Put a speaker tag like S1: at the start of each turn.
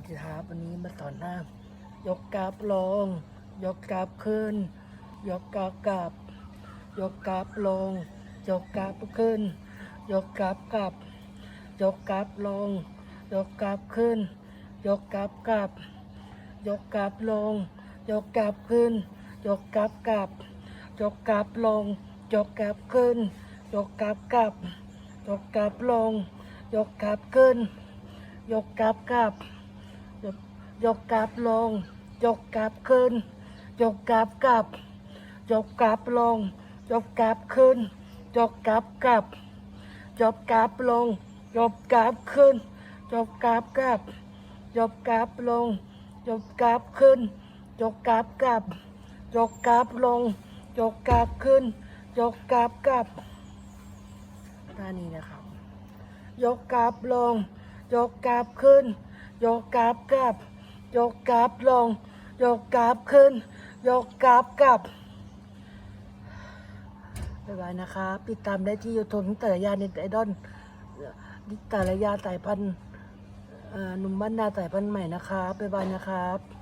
S1: วัสดีครับวันนี้มาสอนหน้ายกกราฟลง ยกกราฟขึ้น ยกกราฟกลับ ยกกราฟลง ยกกราฟขึ้น ยกกราฟกลับ ยกกราฟลง ยกกราฟขึ้น ยกกราฟกลับ ยกกราฟลง ยกกราฟขึ้น ยกกราฟกลับ ยกกราฟลง ยกกราฟขึ้น ยกกราฟกลับ ยกกราฟลง ยกกราฟขึ้นยกกราฟกลับ ยกยกกราฟลง ยกกราฟขึ้น ยกกราฟกลับ ยกกราฟลง ยกกราฟขึ้น ยกกราฟกลับ ยกกราฟลง ยกกราฟขึ้น ยกกราฟกลับ ยกกราฟลง ยกกราฟขึ้น ยกกราฟกลับ ยกกราฟลง ยกกราฟขึ้น ยกกราฟกลับท่านี้นะครับ ยกกราฟลง ยกกราฟขึ้น ยกกราบกลับ ยกกราบลง ยกกราบขึ้น ยกกราบกลับบ๊ายบายนะครับติดตามได้ที่ยูทูบแต่ละยาเน็ตไอดอลแต่ละยาสายพันธุ์หนุ่มบ้านนาสายพันธุ์ใหม่นะครับบ๊ายบายนะครับ